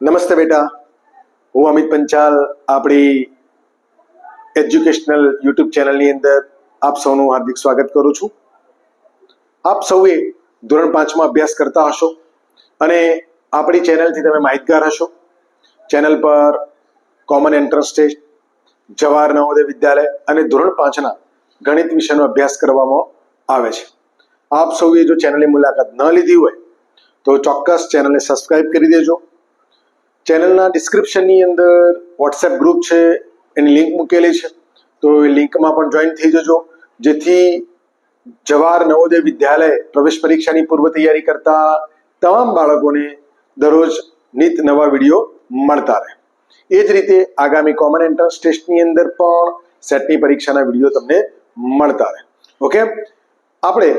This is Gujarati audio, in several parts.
નમસ્તે બેટા. હું અમિત પંચાલ, આપણી એજ્યુકેશનલ યુટ્યુબ ચેનલની અંદર આપ સૌનું હાર્દિક સ્વાગત કરું છું. આપ સૌએ ધોરણ પાંચમાં અભ્યાસ કરતા હશો અને આપણી ચેનલથી તમે માહિતગાર હશો. ચેનલ પર common entrance test Jawahar Navodaya Vidyalaya અને ધોરણ પાંચના ગણિત વિષયનો અભ્યાસ કરવામાં આવે છે. આપ સૌએ જો ચેનલની મુલાકાત ન લીધી હોય તો ચોક્કસ ચેનલને સબસ્ક્રાઇબ કરી દેજો. ચેનલના ડિસ્ક્રિપ્શનની અંદર વોટ્સએપ ગ્રુપ છે, એની લિંક મૂકેલી છે. તો એ લિંકમાં પણ જોઈન થઈ જજો. જેથી જવાહર નવોદય વિદ્યાલય પ્રવેશ પરીક્ષાની પૂર્વ તૈયારી કરતા તમામ બાળકોને દરરોજ નિત નવા વીડિયો મળતા રહે. એ જ રીતે આગામી કોમન એન્ટ્રન્સ ટેસ્ટની અંદર પણ સેટની પરીક્ષાના વીડિયો તમને મળતા રહે. ઓકે આપણે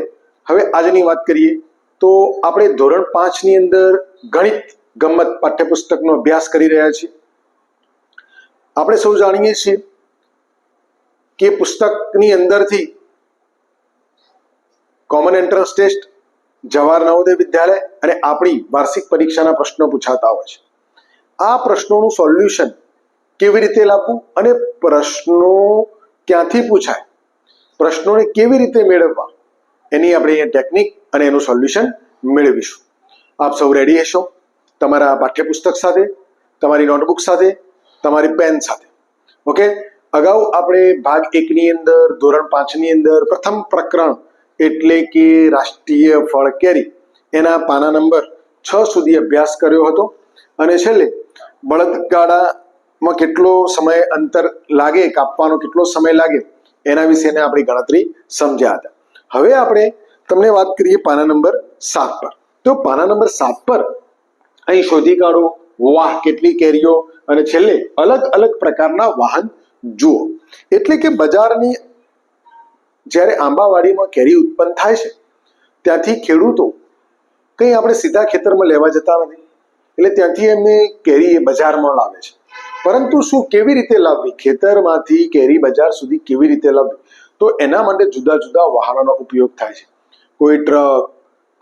હવે આજની વાત કરીએ તો આપણે ધોરણ પાંચની અંદર ગણિત ગમત પાઠ્યપુસ્તકનો અભ્યાસ કરી રહ્યા છીએ. આપણે સૌ જાણીએ છીએ કે પુસ્તકની અંદરથી common entrance test Jawahar Navodaya Vidyalaya અને આપણી વાર્ષિક પરીક્ષાના પ્રશ્નો પૂછાતા હોય છે. આ પ્રશ્નોનું સોલ્યુશન કેવી રીતે લાવવું અને પ્રશ્નો ક્યાંથી પૂછાય, પ્રશ્નોને કેવી રીતે મેળવવા, એની આપણે ટેકનિક અને એનું સોલ્યુશન મેળવીશું. આપ સૌ રેડી હશો? તમારા પાઠ્યપુસ્તક સાથે, તમારી નોટબુક સાથે, તમારી પેન સાથે. ઓકે અગાઉ આપણે ભાગ એકની અંદર, ધોરણ પાંચની અંદર પ્રથમ પ્રકરણ એટલે કે રાષ્ટ્રીય ફળ કેરી, એના પાના નંબર છ સુધી અભ્યાસ કર્યો હતો. અને છેલ્લે બળદગાડામાં કેટલો સમય અંતર લાગે, કાપવાનો કેટલો સમય લાગે, એના વિશેને આપણી ગણતરી સમજ્યા હતા. હવે આપણે તમને વાત કરીએ પાના નંબર સાત પર. તો પાના નંબર સાત પર અહીં શોધી કાઢો. વાહ, કેટલી કેરીઓ. અને છેલ્લે અલગ અલગ પ્રકારના વાહન જુઓ. એટલે કે બજારની જ્યારે આંબાવાડીમાં કેરી ઉત્પન્ન થાય છે, ત્યાંથી ખેડૂતો કંઈ આપણે સીધા ખેતરમાં લેવા જતા નથી. એટલે ત્યાંથી એમને કેરી એ બજારમાં લાવે છે. પરંતુ શું કેવી રીતે લાવવી? ખેતરમાંથી કેરી બજાર સુધી કેવી રીતે લાવવી? તો એના માટે જુદા જુદા વાહનોનો ઉપયોગ થાય છે. કોઈ ટ્રક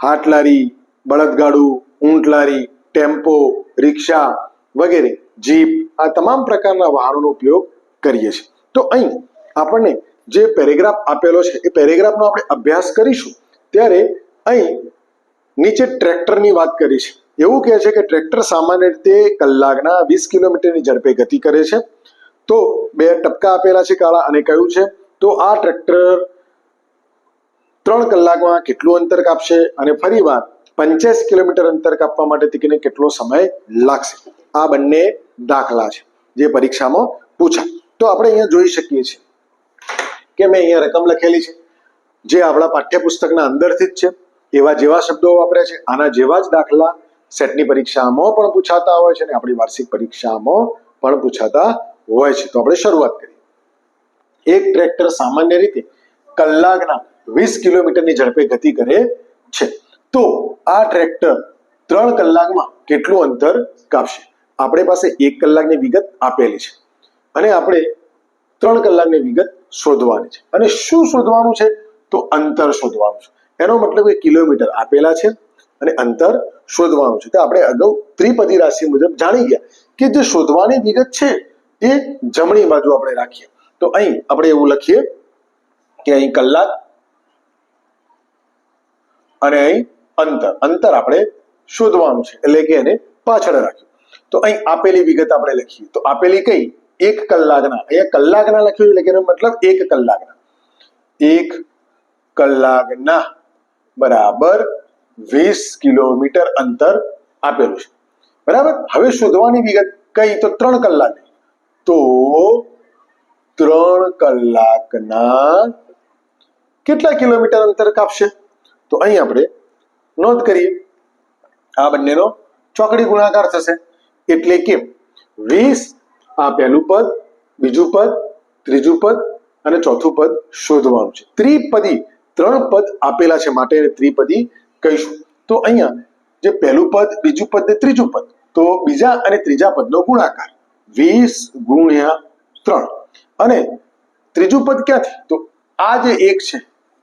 હાથ લારી બળદગાડું ઊંટ લારી ટેમ્પો, રિક્ષા વગેરે, જીપ આ તમામ પ્રકારના વાહનોનો ઉપયોગ કરીએ છીએ. તો અહીં આપણને જે પેરેગ્રાફ આપેલો છે, એ પેરેગ્રાફનો આપણે અભ્યાસ કરીશું. ત્યારે અહીં નીચે ટ્રેક્ટરની વાત કરી છે એવું કહે છે કે ટ્રેક્ટર સામાન્ય રીતે કલાકના વીસ કિલોમીટરની ઝડપે ગતિ કરે છે. તો બે ટપકા આપેલા છે કાળા અને કયું છે? તો આ ટ્રેક્ટર ત્રણ કલાકમાં કેટલું અંતર કાપશે? અને ફરીવાર પંચ્યાસી કિલોમીટર અંતર કાપવા માટે તીકીને કેટલો સમય લાગશે? આ બંને દાખલા છે, જે પરીક્ષામાં પૂછાય. તો આપણે અહીંયા જોઈ શકીએ છીએ કે મેં અહીંયા રકમ લખેલી છે, જે આપણા પાઠ્યપુસ્તકના અંદરથી જ છે. એવા જેવા શબ્દો વાપર્યા છે, આના જેવા જ દાખલા સેટની પરીક્ષામાં પણ પૂછાતા હોય છે અને આપણી વાર્ષિક પરીક્ષામાં પણ પૂછાતા હોય છે. તો આપણે શરૂઆત કરીએ. એક ટ્રેક્ટર સામાન્ય રીતે કલાકના વીસ કિલોમીટરની ઝડપે ગતિ કરે છે. તો આ ટ્રેક્ટર ત્રણ કલાકમાં કેટલું અંતર કાપશે? આપણી પાસે એક કલાકની વિગત આપેલી છે અને આપણે ત્રણ કલાકની વિગત શોધવાની છે. અને શું શોધવાનું છે? તો અંતર શોધવાનું છે. એનો મતલબ કે કિલોમીટર આપેલા છે અને અંતર શોધવાનું છે. તો આપણે અગાઉ ત્રિપદી રાશિ મુજબ જાણી ગયા કે જે શોધવાની વિગત છે એ જમણી બાજુ આપણે રાખીએ. તો અહીં આપણે એવું લખીએ કે અહીં કલાક અને અહીં અંતર. અંતર આપણે શોધવાનું છે. એટલે કે એને પાછળ રાખ્યું તો અહીં આપેલી વિગત આપણે લખીએ. તો આપેલી કઈ? એક કલાકના. અહીંયા કલાકના લખ્યું એટલે કે એનો મતલબ એક કલાકના. એક કલાકના બરાબર વીસ કિલોમીટર અંતર આપેલું છે. બરાબર? હવે શોધવાની વિગત કઈ? તો ત્રણ કલાકની તો ત્રણ કલાકના કેટલા કિલોમીટર અંતર કાપશે? તો અહીં આપણે નોંધ કરીએ, આ બંનેનો ચોકડી ગુણાકાર થશે. એટલે કે વીસ આ પહેલું પદ, બીજું પદ, ત્રીજું પદ અને ચોથું પદ શોધવાનું છે. ત્રિપદી ત્રણ પદ આપેલા છે માટે ત્રિપદી કહીશું. તો અહીંયા જે પહેલું પદ, બીજું પદ ને ત્રીજું પદ, તો બીજા અને ત્રીજા પદનો ગુણાકાર વીસ ગુણ્યા ત્રણ. અને ત્રીજું પદ ક્યાંથી? તો આ જે એક છે,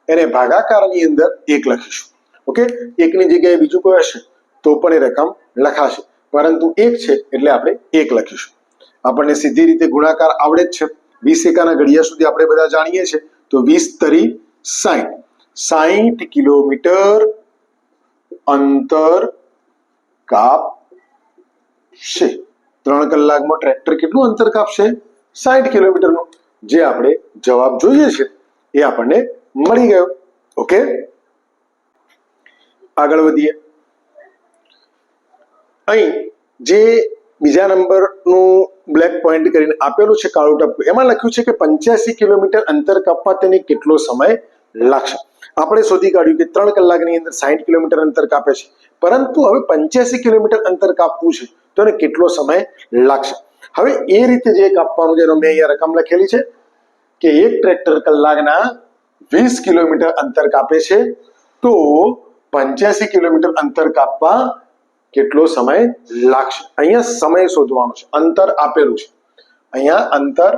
એને ભાગાકારની અંદર એક લખીશું. ઓકે? એકની જગ્યાએ બીજું કોઈ હશે તો પણ એ રકમ લખાશે. પરંતુ એક છે એટલે આપણે એક લખીશું. આપણને સીધી રીતે ગુણાકાર આવડે જ છે. વીસ એકાના ઘડિયા સુધી આપણે બધા જાણીએ છીએ. તો વીસ તરી સાહીઠ સાઠ કિલોમીટર અંતર કાપ છે ત્રણ કલાકમાં ટ્રેક્ટર કેટલું અંતર કાપશે? સાઠ કિલોમીટરનું. જે આપણે જવાબ જોઈએ છે એ આપણને મળી ગયો. ઓકે? આગળ વધીએ. અહીં જે બીજા નંબરનું બ્લેક પોઈન્ટ કરીને આપેલું છે કાળું ટપકું, એમાં લખ્યું છે કે પંચ્યાસી કિલોમીટર અંતર કાપવા તેને કેટલો સમય લાગશે? આપણે શોધી કાઢ્યું કે ત્રણ કલાકની અંદર સાઠ કિલોમીટર અંતર કાપે છે. પરંતુ હવે પંચ્યાસી કિલોમીટર અંતર કાપવું છે, તો એને કેટલો સમય લાગશે? હવે એ રીતે જે કાપવાનું જેનો મેં અહીંયા રકમ લખેલી છે કે એક ટ્રેક્ટર કલાકના વીસ કિલોમીટર અંતર કાપે છે, તો પંચ્યાસી કિલોમીટર અંતર કાપવા કેટલો સમય લાગશે? અહીંયા સમય શોધવાનો છે, અંતર આપેલું છે. અહીંયા અંતર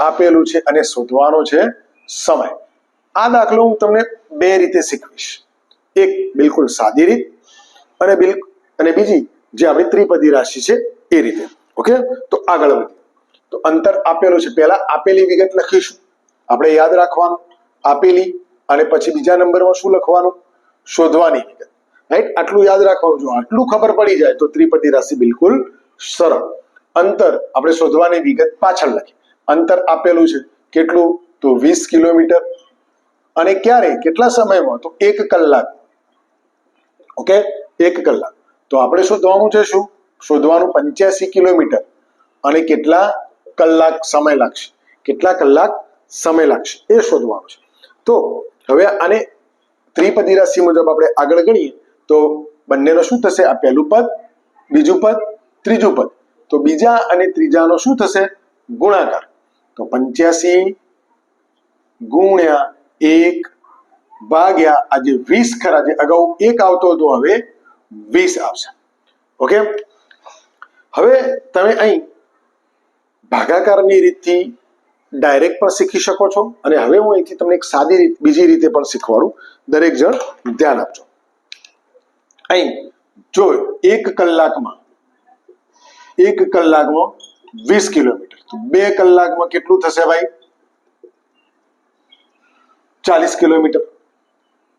આપેલું છે અને શોધવાનો છે સમય. આ દાખલો હું તમને બે રીતે શીખવીશ. એક બિલકુલ સાદી રીત અને બિલ અને બીજી જે આપણી ત્રિપદી રાશિ છે એ રીતે. ઓકે? તો આગળ વધીએ. તો અંતર આપેલું છે. પહેલા આપેલી વિગત લખીશું. આપણે યાદ રાખવાનું. આપેલી અને પછી બીજા નંબરમાં શું લખવાનું? શોધવાની વિગત. રાઈટ આટલું યાદ રાખવાનું જો, આટલું ખબર પડી જાય તો ત્રિપતિ રાશિ બિલકુલ સરળ. અંતર આપણે શોધવાની વિગત પાછળ લખી. અંતર આપેલું છે. કેટલું? તો વીસ કિલોમીટર. અને ક્યારે? કેટલા સમયમાં? તો એક કલાક. ઓકે એક કલાક. તો આપણે શોધવાનું છે શું? શોધવાનું પંચ્યાસી કિલોમીટર. અને કેટલા કલાક સમય લાગશે? કેટલા કલાક સમય લાગશે? એ શોધવાનું છે. તો હવે આને ત્રિપદી રાશિ મુજબ આપણે આગળ ગણીએ, તો બંનેનો શું થશે? આ પહેલું પદ, બીજું પદ, ત્રીજું પદ. તો બીજા અને ત્રીજાનો શું થશે? ગુણાકાર. તો પંચ્યાસી ગુણ્યા એક ભાગ્યા આજે વીસ ખરા, જે અગાઉ એક આવતો હતો, હવે વીસ આવશે. ઓકે? હવે તમે અહીં ભાગાકારની રીતથી ડાયરેક્ટ પણ શીખી શકો છો. અને હવે હું અહીંથી તમને એક સાદી રીત, બીજી રીતે પણ શીખવાડું. દરેક જણ ધ્યાન આપજો. અહીં, જો એક કલાકમાં એક કલાકમાં વીસ કિલોમીટર. તો બે કલાકમાં કેટલું થશે ભાઈ? ચાલીસ કિલોમીટર.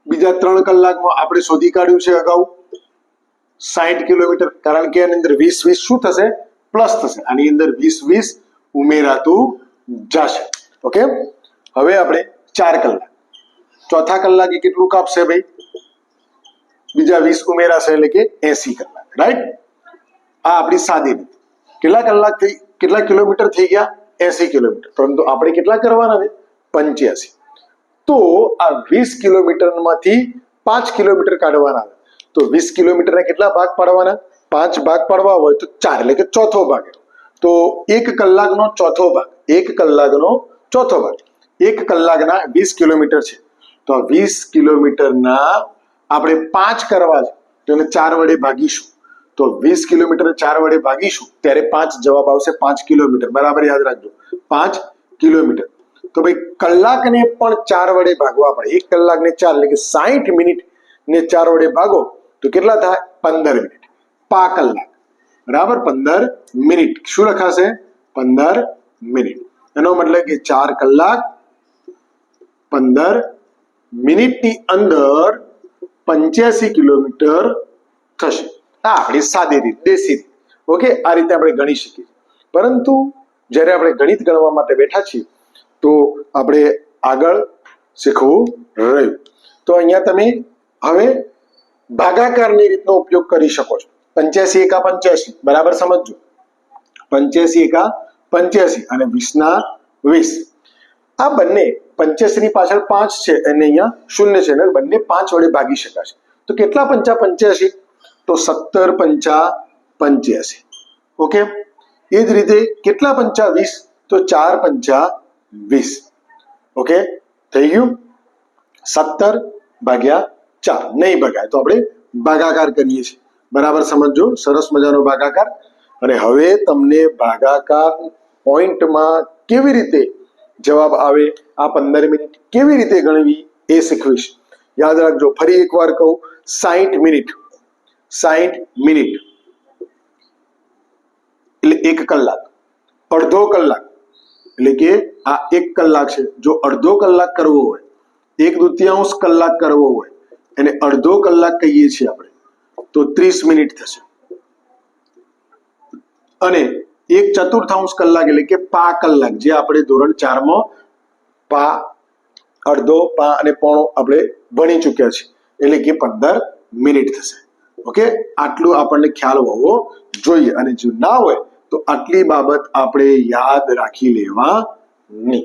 બીજા ત્રણ કલાકમાં આપણે શોધી કાઢ્યું છે અગાઉ. સાઠ કિલોમીટર. કારણ કે આની અંદર વીસ વીસ શું થશે? પ્લસ થશે. આની અંદર વીસ વીસ ઉમેરાતું જશે. ઓકે? હવે આપણે ચાર કલાક. ચોથા કલાકે કેટલું કાપશે ભાઈ? બીજા વીસ ઉમેરાશે એટલે કે એસી કલાક. રાઈટ આ આપણી સાદી રીત. કેટલા કલાક થઈ કેટલા કિલોમીટર થઈ ગયા? એસી કિલોમીટર. પરંતુ આપણે કેટલા કરવાના છે? પંચ્યાસી. તો આ વીસ કિલોમીટરમાંથી પાંચ કિલોમીટર કાઢવાના તો વીસ કિલોમીટરના કેટલા ભાગ પાડવાના? પાંચ ભાગ પાડવા હોય તો ચાર, એટલે કે ચોથો ભાગ. તો એક કલાકનો ચોથો ભાગ, એક કલાકનો ચોથો ભાગ. એક કલાકના વીસ કિલોમીટર છે. તો આ વીસ કિલોમીટરના આપણે પાંચ કરવા છે, તો એને ચાર વડે ભાગીશું. તો વીસ કિલોમીટર ચાર વડે ભાગીશું, ત્યારે પાંચ જવાબ આવશે પાંચ કિલોમીટર. બરાબર યાદ રાખજો, પાંચ કિલોમીટર. તો ભાઈ, કલાકને પણ ચાર વડે ભાગવા પડે. એક કલાકને ચાર, એટલે કે સાહીઠ મિનિટ ને ચાર વડે ભાગો, તો કેટલા થાય? પંદર મિનિટ. પા કલાક. બરાબર? પંદર મિનિટ. શું લખાશે? પંદર મિનિટ. એનો મતલબ કે ચાર કલાક પંદર મિનિટની અંદર પંચ્યાસી કિલોમીટર થશે. આ આપણી સાદી રીત, દેશી રીત. ઓકે? આ રીતે આપણે ગણી શકીએ. પરંતુ જ્યારે આપણે ગણિત ગણવા માટે બેઠા છીએ, તો આપણે આગળ શીખવું રહ્યું. તો અહીંયા તમે હવે ભાગાકારની રીતનો ઉપયોગ કરી શકો છો. પંચ્યાસી એકા પંચ્યાસી, બરાબર સમજજો? પંચ્યાસી એકા પંચ્યાસી અને વીસના વીસ. આ બંને પંચ્યાસી ની પાછળ પાંચ છે અને અહીંયા શૂન્ય છે અને બંને પાંચ વડે ભાગી શકાશે. તો કેટલા પંચા પંચ્યાસી? તો સત્તર પંચા પંચ્યાસી. ઓકે? એ જ રીતે કેટલા પંચા વીસ? તો ચાર પંચા વીસ. ઓકે? થઈ ગયું? સત્તર ભાગ્યા ચાર. નહીં ભગાય. તો આપણે ભાગાકાર કરીએ છીએ. બરાબર સમજજો? સરસ મજાનો ભાગાકાર. અને હવે તમને ભાગાકાર પોઈન્ટમાં કેવી રીતે જવાબ આવે, આ પંદર મિનિટ કેવી રીતે ગણવી એ શીખવીશ. યાદ રાખજો, ફરી એકવાર કહું સાહીઠ મિનિટ. સાહીઠ મિનિટ. એટલે એક કલાક. અડધો કલાક. એટલે કે આ એક કલાક છે. જો અડધો કલાક કરવો હોય, એક દુત્યાંશ કલાક કરવો હોય, એને અડધો કલાક કહીએ છીએ આપણે. તો ત્રીસ મિનિટ થશે. અને એક ચતુર્થાંશ કલાક એટલે કે પા કલાક, જે આપણે ધોરણ ચારમાં પા, અડધો, પા અને પોણો આપણે ભણી ચૂક્યા છીએ. એટલે કે પંદર મિનિટ થશે. ઓકે? આટલું આપણને ખ્યાલ હોવો જોઈએ. અને જો ના હોય, તો આટલી બાબત આપણે યાદ રાખી લેવાની.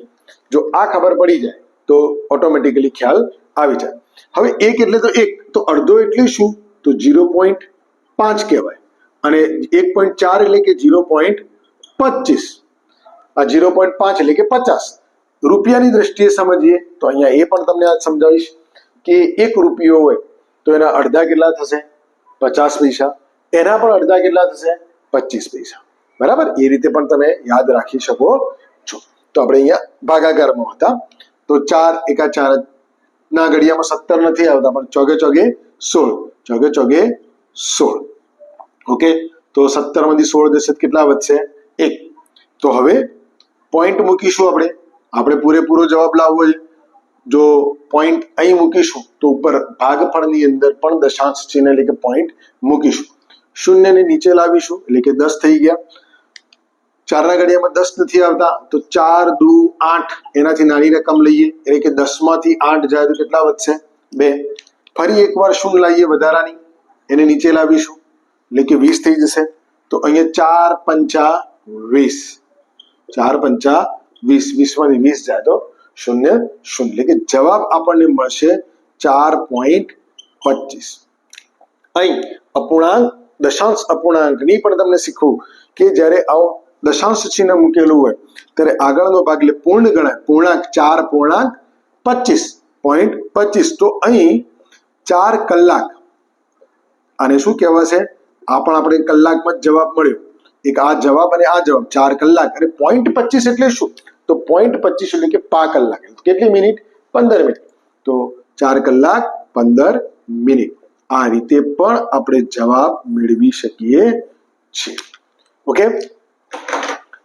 જો આ ખબર પડી જાય, તો ઓટોમેટિકલી ખ્યાલ આવી જાય. હવે એક એટલે તો એક, તો અડધો એટલે શું? તો ઝીરો પોઈન્ટ પાંચ કહેવાય. અને એક પોઈન્ટ ચાર એટલે કે ઝીરો પોઈન્ટ પચીસ. આ ઝીરો પોઈન્ટ પાંચ એટલે કે પચાસ. રૂપિયાની દ્રષ્ટિએ સમજીએ તો અહીંયા એ પણ તમને આજ સમજાવીશ કે એક રૂપિયો હોય તો એના અડધા કેટલા થશે? પચાસ પૈસા. એના પણ અડધા કેટલા થશે? પચીસ પૈસા. બરાબર? એ રીતે પણ તમે યાદ રાખી શકો છો. તો આપણે અહીંયા ભાગાકારમાં હતા. તો ચાર એકા ચાર. ના ઘડિયામાં સત્તર નથી આવતા, પણ ચોગે ચોગે સોળ, ચોગે ચોગે સોળ. ઓકે તો સત્તરમાંથી સોળ દશક કેટલા વધશે? એક. તો હવે પોઈન્ટ મૂકીશું આપણે. આપણે પૂરેપૂરો જવાબ લાવવો છે. જો પોઈન્ટ અહીં મૂકીશું, તો ઉપર ભાગફળની અંદર પણ દશાંશ ચિહ્ન એટલે કે પોઈન્ટ મૂકીશું. શૂન્યને નીચે લાવીશું, એટલે કે દસ થઈ ગયા. ચારના ઘડિયામાં દસ નથી આવતા, તો ચાર, દુ, આઠ એનાથી નાની રકમ લઈએ. એટલે કે દસમાંથી આઠ જાય તો કેટલા વધશે? બે. ફરી એકવાર શૂન્ય લાવીએ વધારાની? એને નીચે લાવીશું. એટલે કે વીસ થઈ જશે. તો અહીંયા ચાર, પંચા, વીસ. ચાર, પંચા, વીસ. વીસમાંથી વીસ જાય તો શૂન્ય શૂન્ય. એટલે કે જવાબ આપણને મળશે ચાર પોઈન્ટ પચીસ. અહીં અપૂર્ણાંક, દશાંશ અપૂર્ણાંકની પણ તમને શીખવું કે જ્યારે આવો દશાંશ ચિહ્ન મૂકેલું હોય, ત્યારે આગળનો ભાગ એટલે પૂર્ણ ગણાય. પૂર્ણાંક ચાર, પૂર્ણાંક પચીસ. પોઈન્ટ પચીસ. તો અહીં ચાર કલાક. આને શું કહેવાશે? આ પણ આપણે કલાકમાં જ જવાબ મળ્યો. એક આ જવાબ અને આ જવાબ. ચાર કલાક. અને પોઈન્ટ પચીસ એટલે શું? તો પોઈન્ટ પચીસ એટલે કે પા કલાક. કેટલી મિનિટ? પંદર મિનિટ. તો ચાર કલાક, પંદર મિનિટ. આ રીતે પણ આપણે જવાબ મેળવી શકીએ છીએ. ઓકે?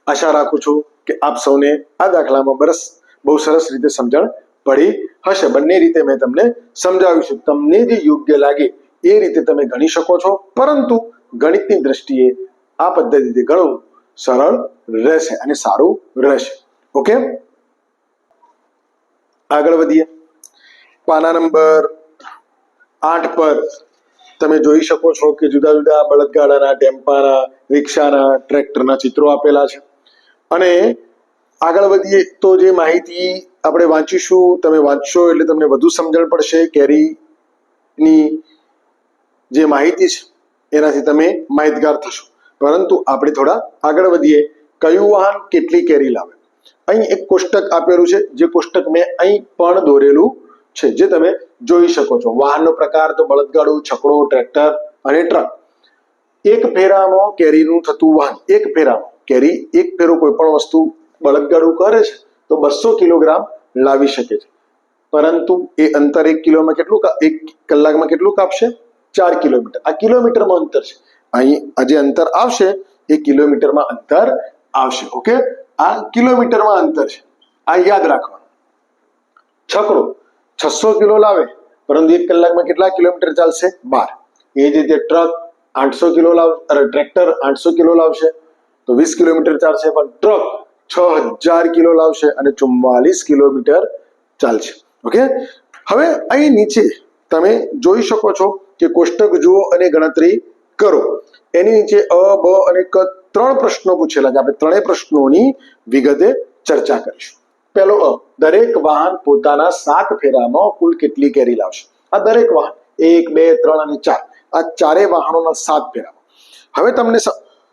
આશા રાખું છું કે આપ સૌને આ દાખલામાં બરસ બહુ સરસ રીતે સમજણ પડી હશે. બંને રીતે મેં તમને સમજાવ્યું છે. તમને જે યોગ્ય લાગે એ રીતે તમે ગણી શકો છો. પરંતુ ગણિતની દ્રષ્ટિએ આ પદ્ધતિથી ગણવું સરળ રહેશે અને સારું રહેશે. ઓકે આગળ વધીએ. પાના નંબર આઠ પર તમે જોઈ શકો છો કે જુદા જુદા બળદગાડાના, ટેમ્પાના, રિક્ષાના, ટ્રેક્ટરના ચિત્રો આપેલા છે. અને આગળ વધીએ તો જે માહિતી આપણે વાંચીશું, તમે વાંચશો એટલે તમને વધુ સમજણ પડશે કેરીની જે માહિતી છે, એનાથી તમે માહિતગાર થશો. પરંતુ આપણે થોડા આગળ વધીએ. કયું વાહન કેટલી કેરી લાવે? અહીં એક કોષ્ટક આપેલું છે, જે કોષ્ટક મેં અહીં પણ દોરેલું છે, જે તમે જોઈ શકો છો. વાહનનો પ્રકાર તો બળદગાડું, છકડો, ટ્રેક્ટર અને ટ્રક. એક ફેરામાં કેરીનું થતું વાહન, એક ફેરામાં. કેરી એક ફેરો કોઈ પણ વસ્તુ બળદગાડું કરે છે, તો બસો કિલોગ્રામ લાવી શકે છે. પરંતુ એ અંતર એક કિલોમાં કેટલું એક કલાકમાં કેટલું કાપશે? ચાર કિલોમીટર. આ કિલોમીટરમાં અંતર છે. અહીં જે અંતર આવશે, એ કિલોમીટરમાં અંતર આવશે. ઓકે? આ કિલોમીટરમાં અંતર છે. આ યાદ રાખવાનું. છકડો છસો કિલો લાવે, પરંતુ એક કલાકમાં કેટલા કિલોમીટર ચાલશે? બાર. એ જ રીતે ટ્રક આઠસો કિલો લાવ ટ્રેક્ટર આઠસો કિલો લાવશે. તો વીસ કિલોમીટર ચાલશે, પણ ટ્રક છ હજાર કિલો લાવશે અને ચુમ્માલીસ કિલોમીટર ચાલશે. ઓકે? હવે અહીં નીચે તમે જોઈ શકો છો કે કોષ્ટક જુઓ અને ગણતરી કરો. એની નીચે અ, બ અને ક ત્રણ પ્રશ્નો પૂછેલા છે. આપણે ત્રણેય પ્રશ્નોની વિગતે ચર્ચા કરીશું. પહેલો અ, દરેક વાહન પોતાના સાત ફેરામાં કુલ કેટલી કેરી લાવશે? આ દરેક વાહન, એક, બે, ત્રણ અને ચાર. આ ચારેય વાહનોના સાત ફેરામાં. હવે તમને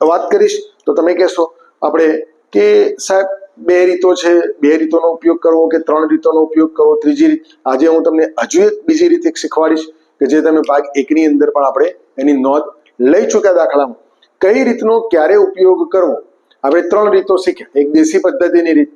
વાત કરીશ તો તમે કહેશો, આપણે કે સાહેબ, બે રીતો છે. બે રીતોનો ઉપયોગ કરવો કે ત્રણ રીતોનો ઉપયોગ કરવો? ત્રીજી રીત, આજે હું તમને હજુ એક બીજી રીત શીખવાડીશ કે જે તમે ભાગ એકની અંદર પણ આપણે એની નોંધ લઈ ચૂક્યા દાખલામાં. કઈ રીતનો ક્યારે ઉપયોગ કરવો? આપણે ત્રણ રીતો શીખ્યા. એક દેશી પદ્ધતિની રીત,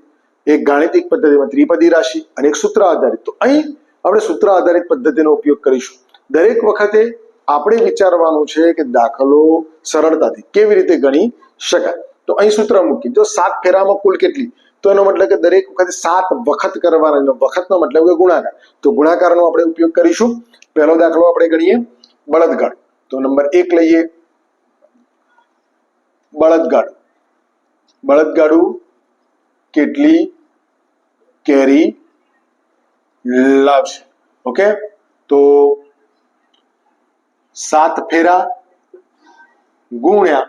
એક ગાણિતિક પદ્ધતિમાં ત્રિપદી રાશિ અને એક સૂત્ર આધારિત. તો અહીં આપણે સૂત્ર આધારિત પદ્ધતિનો ઉપયોગ કરીશું. દરેક વખતે આપણે વિચારવાનું છે કે દાખલો સરળતાથી કેવી રીતે ગણી શકાય? તો અહીં સૂત્ર મૂકી જો સાત ફેરામાં કુલ કેટલી? તો એનો મતલબ કે દરેક વખતે સાત વખત કરવાના. એનો વખતનો મતલબ કે ગુણાકાર. તો ગુણાકારનો આપણે ઉપયોગ કરીશું. પહેલો દાખલો આપણે ગણીએ. બળદગાડ. તો નંબર એક લઈએ. બળદગાડું. બળદગાડું કેટલી કેરી લાવશે? ઓકે? તો સાત ફેરા ગુણ્યા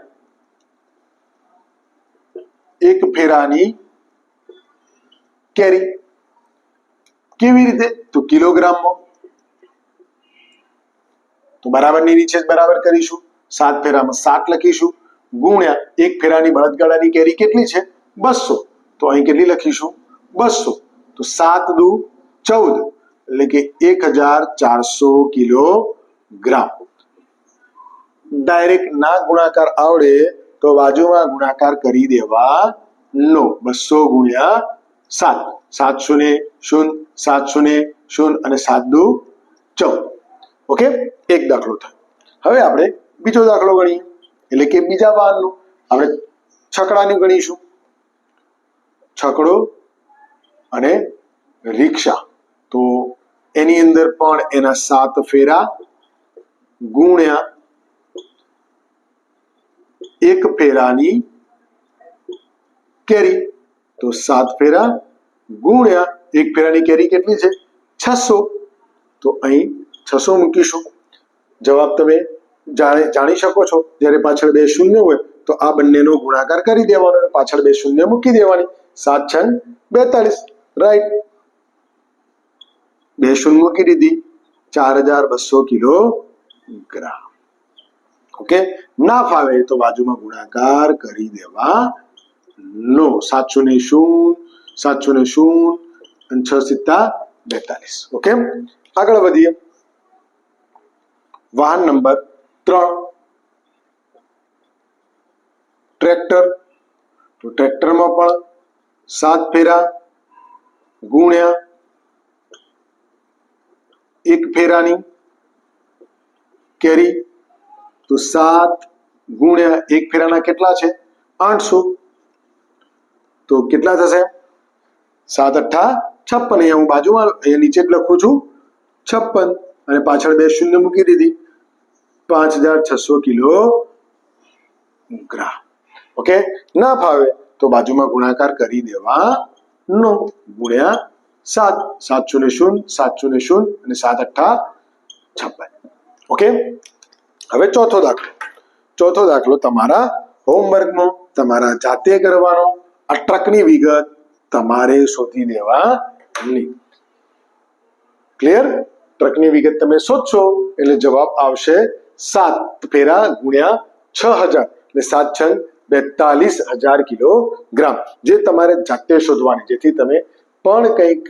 એક ફેરાની કેરી કેવી રીતે તો કિલોગ્રામમાં તો બરાબરની નીચે જ બરાબર કરીશું સાત ફેરામાં સાત લખીશું ગુણ્યા એક ફેરાની બળદગાડાની કેરી કેટલી છે બસો તો અહીં કેટલી લખીશું બસો તો સાત દુ ચૌદ એટલે કે એક હજાર ચારસો કિલો ગ્રામ ડાયરેક્ટ ના ગુણાકાર આવડે તો બાજુમાં ગુણાકાર કરી દેવા નો. બસો ગુણ્યા સાત. સાતસો ને શૂન્ય સાતસો ને શૂન્ય અને સાત દુ ચૌદ. ઓકે એક દાખલો થયો. હવે આપણે બીજો દાખલો ગણીએ. એટલે કે બીજા વાહનનું આપણે છકડાનું ગણીશું. છકડો અને રિક્ષા. તો એની અંદર પણ એના સાત ફેરા ગુણ્યા એક ફેરાની કેરી. તો સાત ફેરા ગુણ્યા એક ફેરાની કેરી કેટલી છે? છસો. તો અહીં છસો મૂકીશું. જવાબ તમે જાણી જાણી શકો છો. જ્યારે પાછળ બે શૂન્ય હોય, તો આ બંનેનો ગુણાકાર કરી દેવાનો અને પાછળ બે શૂન્ય મૂકી દેવાની. સાત છ બેતાલીસ રાઈટ બે શૂન્ય મૂકી દીધી. ચાર હજાર બસો કિલો ગ્રામ. ઓકે? ના ફાવે તો બાજુમાં ગુણાકાર કરી દેવા નો. સાતસો ને શૂન્ય, સાતસો ને શૂન્ય અને છ સિત્તા બેતાલીસ. ઓકે? આગળ વધીએ. વાહન નંબર ત્રણ. ટ્રેક્ટર. તો ટ્રેક્ટરમાં પણ સાત ફેરા ગુણ્યા એક ફેરાની કેરી તો સાત ગુણ્યા એક ફેરાના કેટલા છે? આઠસો. તો કેટલા થશે? સાત અઠ્ઠા છપ્પન. અહીંયા હું બાજુમાં, અહીંયા નીચે જ લખું છું. છપ્પન. અને પાછળ બે શૂન્ય મૂકી દીધી. પાંચ હજાર છસો કિલો ગ્રામ. ઓકે? ના ફાવે તો બાજુમાં ગુણાકાર કરી દેવા નો. ગુણ્યા સાત. સાતસો ને શૂન્ય સાતસો ને શૂન્ય અને સાત અઠ્ઠા છપ્પન. ઓકે? હવે ચોથો દાખલો. ચોથો દાખલો તમારા હોમવર્કનો, તમારા જાતે કરવાનો, આ ટ્રકની વિગત તમારે શોધી દેવાની ક્લિયર ટ્રકની વિગત તમે શોધશો, એટલે જવાબ આવશે સાત ફેરા ગુણ્યા છ હજાર. એટલે સાત છ બેતાલીસ હજાર કિલોગ્રામ જે તમારે જાતે શોધવાની, જેથી તમે પણ કંઈક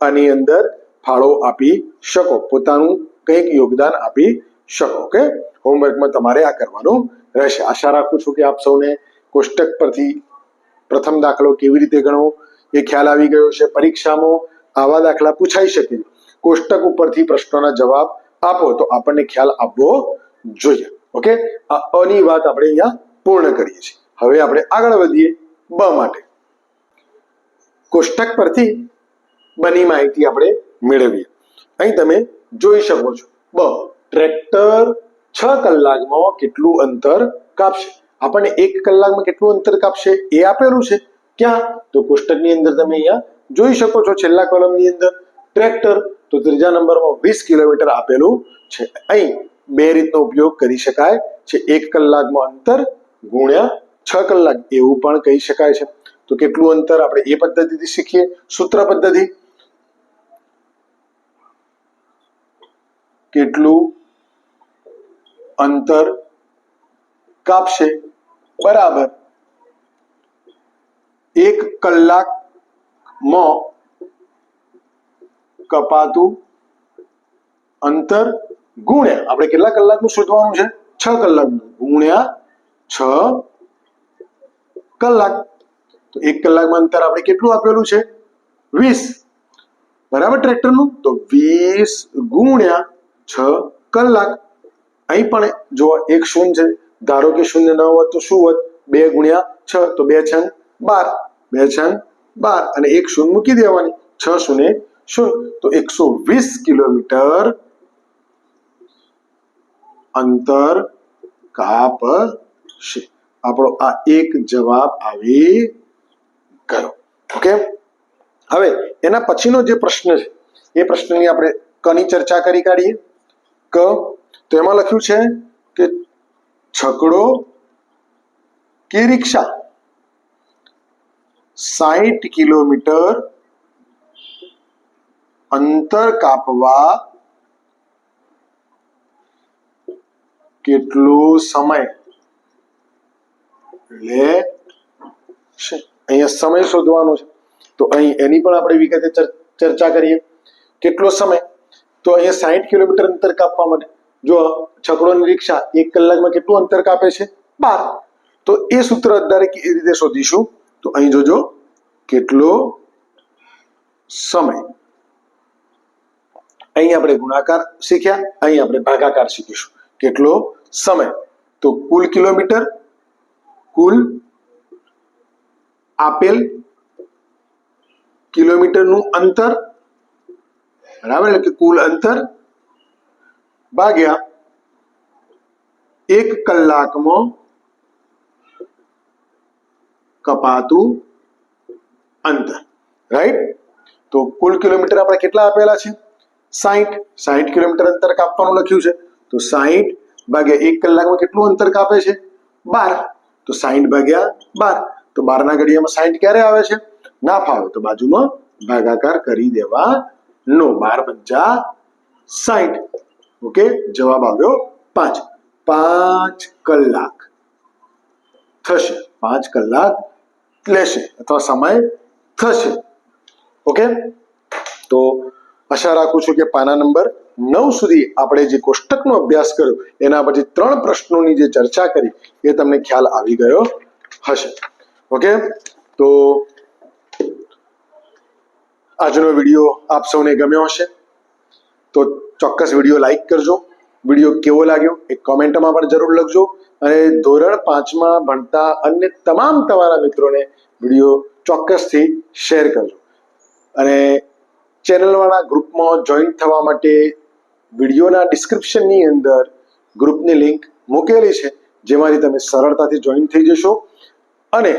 આની અંદર ફાળો આપી શકો. પોતાનું કંઈક યોગદાન આપી શકો ઓકે હોમવર્કમાં તમારે આ કરવાનું રહેશે. આશા રાખું છું કે આપ સૌને કોષ્ટક પરથી પ્રથમ દાખલો કેવી રીતે ગણવો એ ખ્યાલ આવી ગયો છે પરીક્ષામાં આવા દાખલા પૂછાઈ શકે. કોષ્ટક ઉપરથી પ્રશ્નોના જવાબ આપો તો આપણને ખ્યાલ આપવો જોઈએ. ઓકે આ અની વાત આપણે અહીંયા પૂર્ણ કરીએ છીએ. હવે આપણે આગળ વધીએ બ માટે. કોષ્ટક પરથી બની માહિતી આપણે મેળવીએ. અહીં તમે જોઈ શકો છો. બ. ટ્રેક્ટર છ કલાકમાં કેટલું અંતર કાપશે? આપણને એક કલાકમાં કેટલું અંતર કાપશે? એ આપેલું છે. ક્યાં? તો કોષ્ટકની અંદર તમે અહીંયા જોઈ શકો છો છેલ્લા કોલમની અંદર. ટ્રેક્ટર તો ત્રીજા નંબરમાં વીસ કિલોમીટર આપેલું છે. અહીં બે રીતનો ઉપયોગ કરી શકાય છે. એક કલાકમાં અંતર ગુણ્યા છ કલાક. એવું પણ કહી શકાય છે. તો કેટલું અંતર? આપણે એ પદ્ધતિથી શીખીએ. સૂત્ર પદ્ધતિ. કેટલું અંતર કાપશે? બરાબર. એક કલાકમાં કપાતું અંતર ગુણ્યા. આપણે કેટલા કલાકનું શોધવાનું છે? છ કલાકનું. ગુણ્યા છ કલાક. તો એક કલાકમાં અંતર આપણે કેટલું આપેલું છે? વીસ. બરાબર ટ્રેક્ટરનું? તો વીસ ગુણ્યા છ કલાક. અહીં પણ જો એક શૂન્ય છે, ધારો કે શૂન્ય ન હોત તો શું હોત? બે ગુણ્યા છ, તો બે છન બાર. બે છન બાર. અને એક શૂન્ય મૂકી દેવાની. છ શૂન્ય શૂન્ય. તો એકસો વીસ કિલોમીટર અંતર કાપશે. આપણો આ એક જવાબ આવી ગયો. ઓકે? હવે એના પછીનો જે પ્રશ્ન છે, એ પ્રશ્નની આપણે કની ચર્ચા કરી કાઢીએ. ક, તો એમાં લખ્યું છે કે છકડો કે રિક્ષા? સાહીઠ કિલોમીટર અંતર કાપવા કેટલો સમય? લે છે. અહીંયા સમય શોધવાનો છે. તો અહીં એની પણ આપણે વિગતે ચર્ચા કરીએ. કેટલો સમય? તો અહીંયા સાહીઠ કિલોમીટર અંતર કાપવા માટે. જો છકડોની રિક્ષા એક કલાકમાં કેટલું અંતર કાપે છે? બાર. તો એ સૂત્ર આધારે એ રીતે શોધીશું? તો અહીં જોજો, કેટલો સમય. અહીં આપણે ગુણાકાર શીખ્યા, અહીં આપણે ભાગાકાર શીખીશું. કેટલો સમય? તો કુલ કિલોમીટર, કુલ આપેલ કિલોમીટરનું અંતર બરાબર એટલે કે કુલ અંતર ભાગ્યા એક કલાકમાં કપાતું અંતર. રાઈટ તો કુલ કિલોમીટર આપણે કેટલા આપેલા છે? સાહીઠ સાહીઠ કિલોમીટર અંતર કાપવાનું લખ્યું છે. તો સાહીઠ ભાગ્યા એક કલાકમાં કેટલું અંતર કાપે છે? બાર. તો સાહીઠ ભાગ્યા બાર. તો બારના ઘડિયામાં સાહીઠ ક્યારે આવે છે? ના ફાવે. તો બાજુમાં ભાગાકાર કરી દેવા નો, બાર પંચા સાઠ ઓકે, જવાબ આવ્યો પાંચ. પાંચ કલાક. થશે. પાંચ કલાક લેશે અથવા સમય થશે. ઓકે? તો આશા રાખું છું કે પાના નંબર નવ સુધી આપણે જે કોષ્ટકનો અભ્યાસ કર્યો, એના પછી ત્રણ પ્રશ્નોની જે ચર્ચા કરી, એ તમને ખ્યાલ આવી ગયો હશે. ઓકે? તો આજનો વીડિયો આપ સૌને ગમ્યો હશે, તો ચોક્કસ વીડિયો લાઈક કરજો. વીડિયો કેવો લાગ્યો એ કોમેન્ટમાં પણ જરૂર લખજો. અને ધોરણ પાંચમાં ભણતા અન્ય તમામ તમારા મિત્રોને વીડિયો ચોક્કસથી શેર કરજો. અને ચેનલવાળા ગ્રુપમાં જોઈન થવા માટે વિડીયોના ડિસ્ક્રિપ્શનની અંદર ગ્રુપની લિંક મૂકેલી છે, જેમાંથી તમે સરળતાથી જોઈન થઈ જશો. અને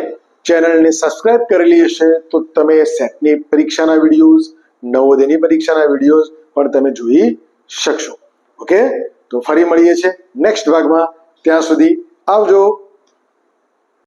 ચેનલને સબસ્ક્રાઇબ કરેલી હશે તો તમે સેટની પરીક્ષાના વિડીયોઝ, નવોદયની પરીક્ષાના વિડીયોઝ પણ તમે જોઈ શકશો. ઓકે? તો ફરી મળીએ છીએ નેક્સ્ટ ભાગમાં. ત્યાં સુધી આવજો.